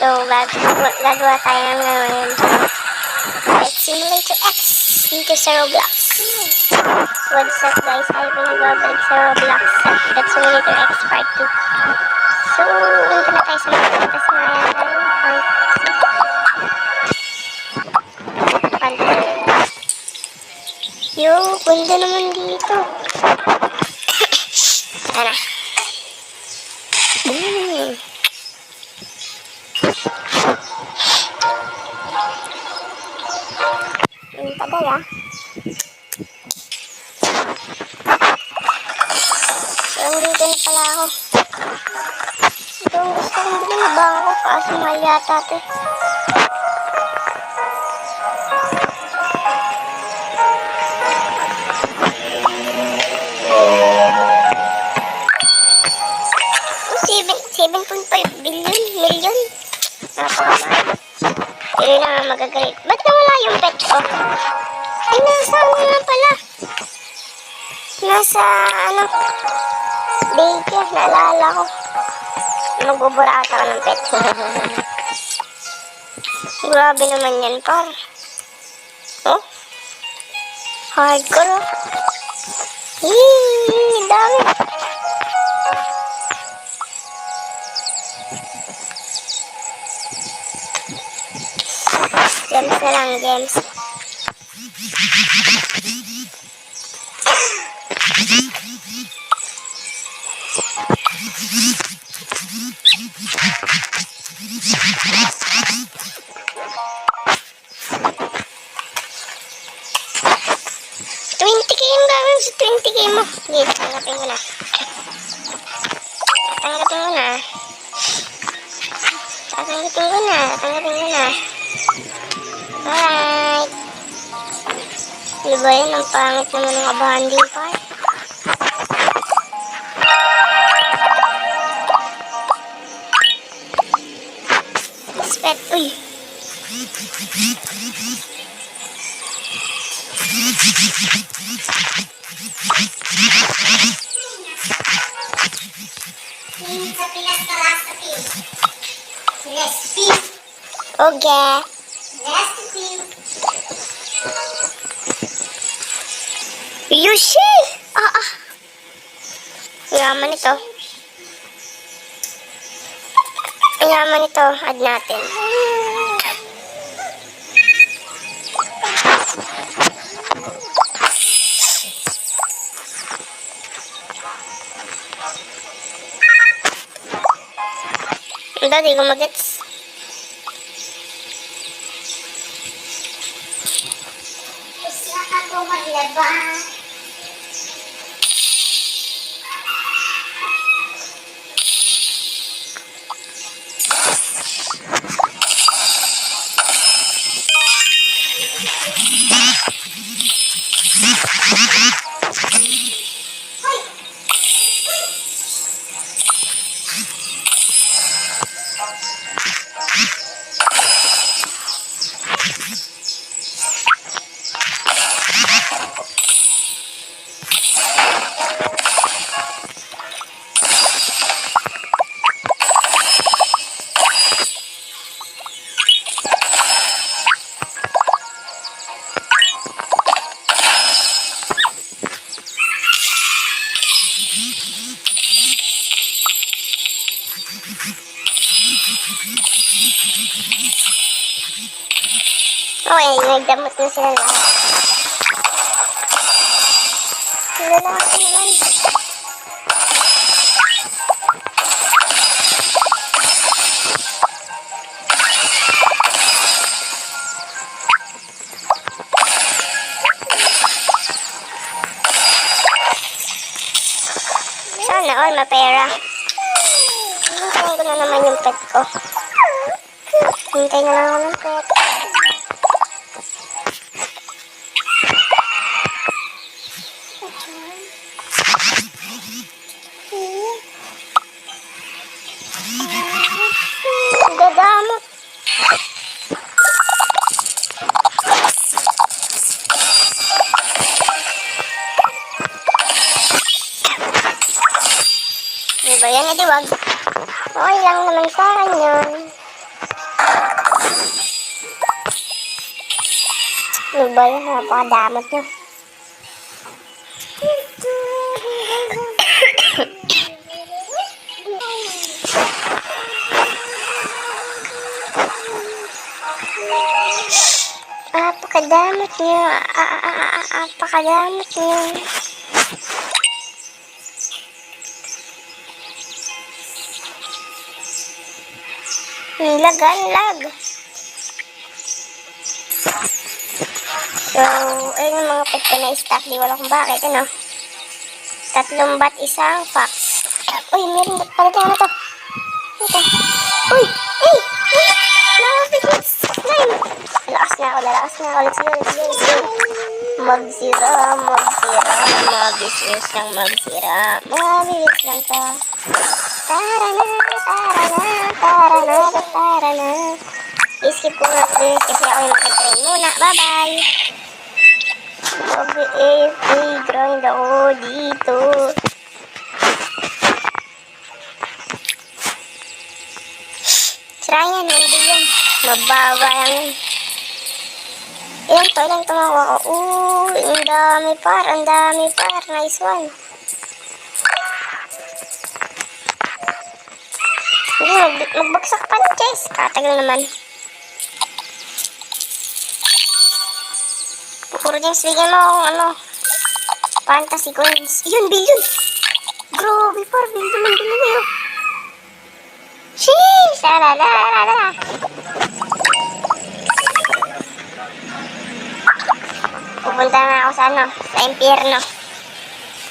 So, gag gagawa tayo ng ngayon. Flight Simulator X dito sa Roblox. What's up guys? Ay, pinagbabalik sa Roblox sa Flight Simulator X Part 2. So, dito na tayo sa mga tas na yan. Yo, ganda naman dito. Tara. Ang tagal ah. So, dito na pala ako. Ito ang gusto kong bilhin na bangko kaso mahal yata ito eh. Oh, 7, 7.5 billion, million. Napakamahal. Nga magagalit. Ba't nawala yung pet ko? Ay, nasa ano nga pala? Nasa, ano, daycare, naalala ko. Magbuburata ako ng pet. Grabe naman yan, par. Oh? Hardcore, oh. Hii, dami. Gems na lang, gems. Twenty k yung gawin sa 20k mo. Sige, tanggapin ko na. Tanggapin ko na. Tanggapin ko na. Tanggapin ko na. Alright. Ano ba yun? Ang pangit naman ng abahan din Sa Pilas ka appeal. Recipe. Okay. Recipe. Yushi! Ah, ah. Yaman ito. Yaman ito. Add natin. Ang dati ko magets. Gusto ako maglaba. Okay, nagdamot na sila lahat. Lalaki naman. Sana all mapera. Hintayin ko na naman yung pet ko. Hintay na lang ako ng pet. Ayan, edi wag. Okay lang naman sa akin yun. Ano ba yun? Napakadamot nyo. Napakadamot nyo. Ah, ah, ah, napakadamot nyo. Ang lag, ang lag. So, ayun yung mga pet ko na stock. Di wala kung bakit, ano. Tatlong bat, isang fox. Uy, meron bat pala tayo na to. Ito. Uy! Ay! Nakapigit! Slime! Lalakas na ako, lalakas na ako. Let's go, let's go, let's go. Magsira, magsira. Lang magsira. Mabilis lang to. Tara na, tara na, tara na, tara na. I-skip ko nga please kasi ako yung makatrain muna. Bye-bye! Mag-AFK, grind ako dito. Try yan, hindi yan. Mababa yan. Ilan to, ilan tumawa ko. Uy, ang dami par, ang dami par. Nice one. Mag- magbagsak pa ng chest. Katagal naman. Puro James, bigyan mo akong ano. Fantasy coins. Yun, billion. Grabe par, billion naman din yun. Sheesh! Tara, tara, tara. Pupunta na ako sa ano, sa impyerno.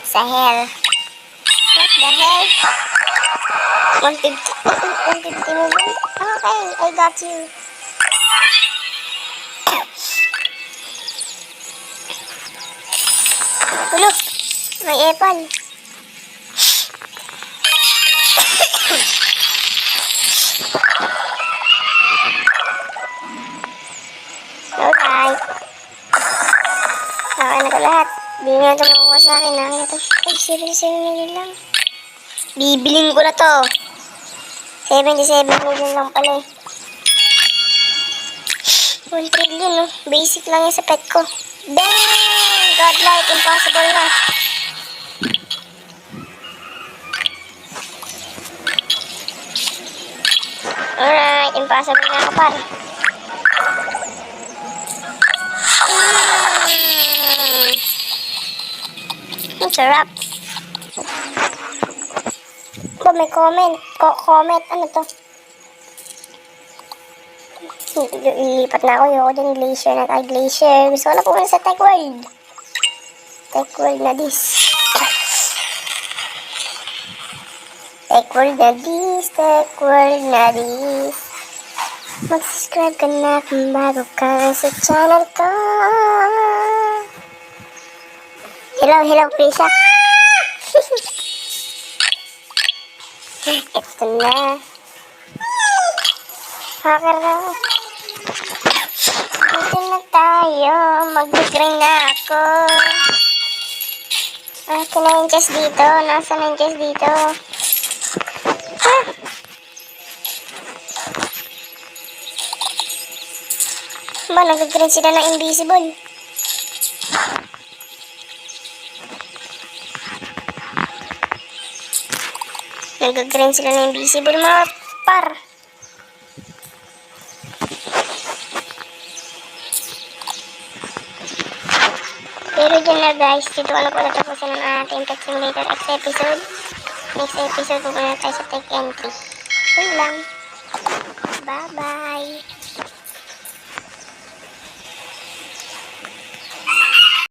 Sa hell. What the hell? 150. 150 mo ba? Okay, I got you. Tulog. May apple. Alright. Okay na ko lahat. Hindi nga ito makuha sa akin. Nakakita ito. Ay, 77 million lang. Bibiling ko na to. 77 million lang pala eh. 1 trillion, no? Basic lang yan sa pet ko. Damn! Godlike, impossible na. Alright, impossible na ako par. Mm. Ang sarap. May comment. Ko comment. Ano to? Ilipat na ako. Yung din glacier na tayo. Glacier. Gusto ko na pumunta sa Tech World. Tech World na this. Tech World na this. Tech World na this. Mag-subscribe ka na kung bago ka sa channel ko. Hello, hello, Prisha. Ito na. Hacker na. Dito na tayo. Mag-grind na ako. Ito na yung chest dito. Nasa na yung chest dito? Ah! Ba, nag-grind sila ng invisible. Nag-grind sila ng invisible mga par. Pero dyan na guys, dito ko na po natapusin ang ating Pet Simulator X episode. Next episode pupunta tayo sa Tech Entry. Yun lang. Bye-bye.